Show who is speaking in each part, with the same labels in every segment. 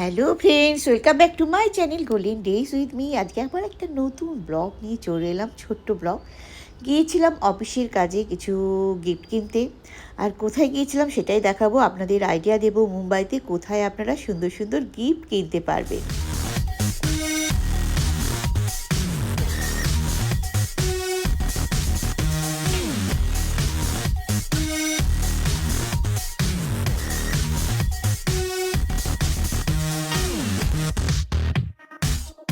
Speaker 1: Hello friends welcome back to my channel golden days with me আজকে আবার একটা নতুন ব্লগ নিয়ে চলে এলাম, ছোট্ট ব্লগ গিয়েছিলাম অফিসের কাজে কিছু গিফট কিনতে। আর কোথায় গিয়েছিলাম সেটাই দেখাবো, আপনাদের আইডিয়া দেব মুম্বাইতে। কোথায় আপনারা সুন্দর সুন্দর গিফট কিনতে পারবেন।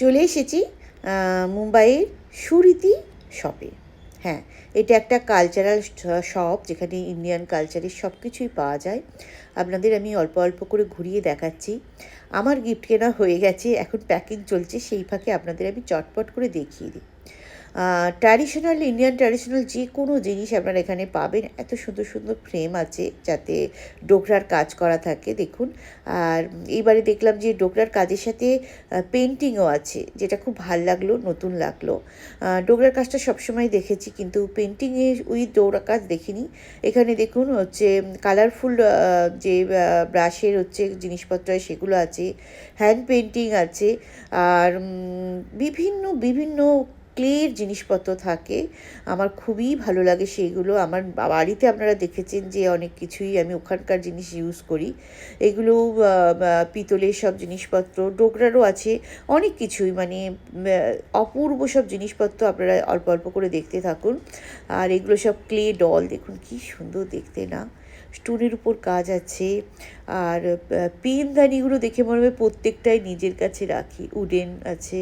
Speaker 1: চলে এসেছি মুম্বাইয়ের সুরীতি শপে। হ্যাঁ এটা একটা কালচারাল শপ যেখানে ইন্ডিয়ান কালচারের সব কিছুই পাওয়া যায়। আপনাদের আমি অল্প অল্প করে ঘুরিয়ে দেখাচ্ছি। আমার গিফট কেনা হয়ে গেছে, এখন প্যাকিং চলছে, সেই ফাঁকে আপনাদের আমি চটপট করে দেখিয়ে দিই। ট্র্যাডিশনাল ইন্ডিয়ান ট্র্যাডিশনাল যে কোনো জিনিস আপনারা এখানে পাবেন। এত সুন্দর সুন্দর ফ্রেম আছে যাতে ডোকরার কাজ করা থাকে, দেখুন। আর এইবারে দেখলাম যে ডোকরার কাজের সাথে পেন্টিংও আছে, যেটা খুব ভালো লাগল, নতুন লাগল। ডোকরার কাজটা সবসময় দেখেছি, কিন্তু পেন্টিংয়ে উইথ ডোরা কাজ দেখিনি। এখানে দেখুন হচ্ছে কালারফুল যে ব্রাশের হচ্ছে জিনিসপত্র সেগুলো আছে হ্যান্ড পেন্টিং আছে। আর বিভিন্ন বিভিন্ন ক্লের জিনিসপত্র থাকে, আমার খুবই ভালো লাগে সেইগুলো আমার বাড়িতে আপনারা দেখেছেন যে অনেক কিছুই আমি ওখানকার জিনিস ইউজ করি। এগুলো পিতলের সব জিনিসপত্র, ডোকরারও আছে, অনেক কিছুই। মানে অপূর্ব সব জিনিসপত্র আপনারা অল্প অল্প করে দেখতে থাকুন। আর এগুলো সব ক্লে ডল দেখুন কি সুন্দর দেখতে না? স্টোনের উপর কাজ আছে। আর পেনদানিগুলো দেখে মনে হবে প্রত্যেকটাই নিজের কাছে রাখি। উডেন আছে,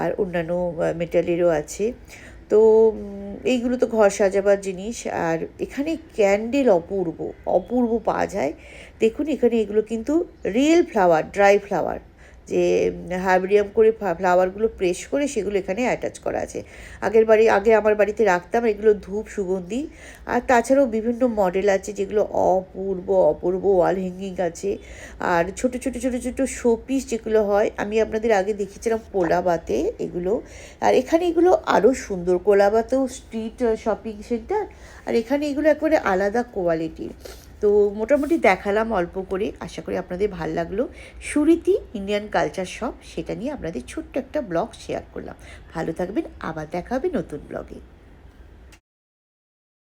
Speaker 1: আর অন্যান্য মেটালেরও আছে। তো এইগুলো তো ঘর সাজাবার জিনিস। আর এখানে ক্যান্ডেল অপূর্ব অপূর্ব পাওয়া যায়। দেখুন এখানে এগুলো কিন্তু রিয়েল ফ্লাওয়ার, ড্রাই ফ্লাওয়ার। যে হাইব্রিয়াম করে ফ্লাওয়ারগুলো প্রেস করে সেগুলো এখানে অ্যাটাচ করা আছে। আগের বাড়ি, আগে আমার বাড়িতে রাখতাম, এগুলো ধূপ, সুগন্ধি। আর তাছাড়াও বিভিন্ন মডেল আছে যেগুলো অপূর্ব অপূর্ব ওয়াল হ্যাঙ্গিং আছে। আর ছোট ছোট ছোট ছোট শোপিস যেগুলো হয়, আমি আপনাদের আগে দেখিয়েছিলাম কোলাবাতে এগুলো। আর এখানে এগুলো আরও সুন্দর, কোলাবাতেও স্ট্রিট শপিং সেন্টার আর এখানে এগুলো একেবারে আলাদা কোয়ালিটির তো মোটামুটি দেখালাম অল্প করে। আশা করি আপনাদের ভালো লাগল। সুরীতি ইন্ডিয়ান কালচার শপ সেটা নিয়ে আপনাদের ছোট্ট একটা ব্লগ শেয়ার করলাম। ভালো থাকবেন, আবার দেখা হবে নতুন ব্লগে।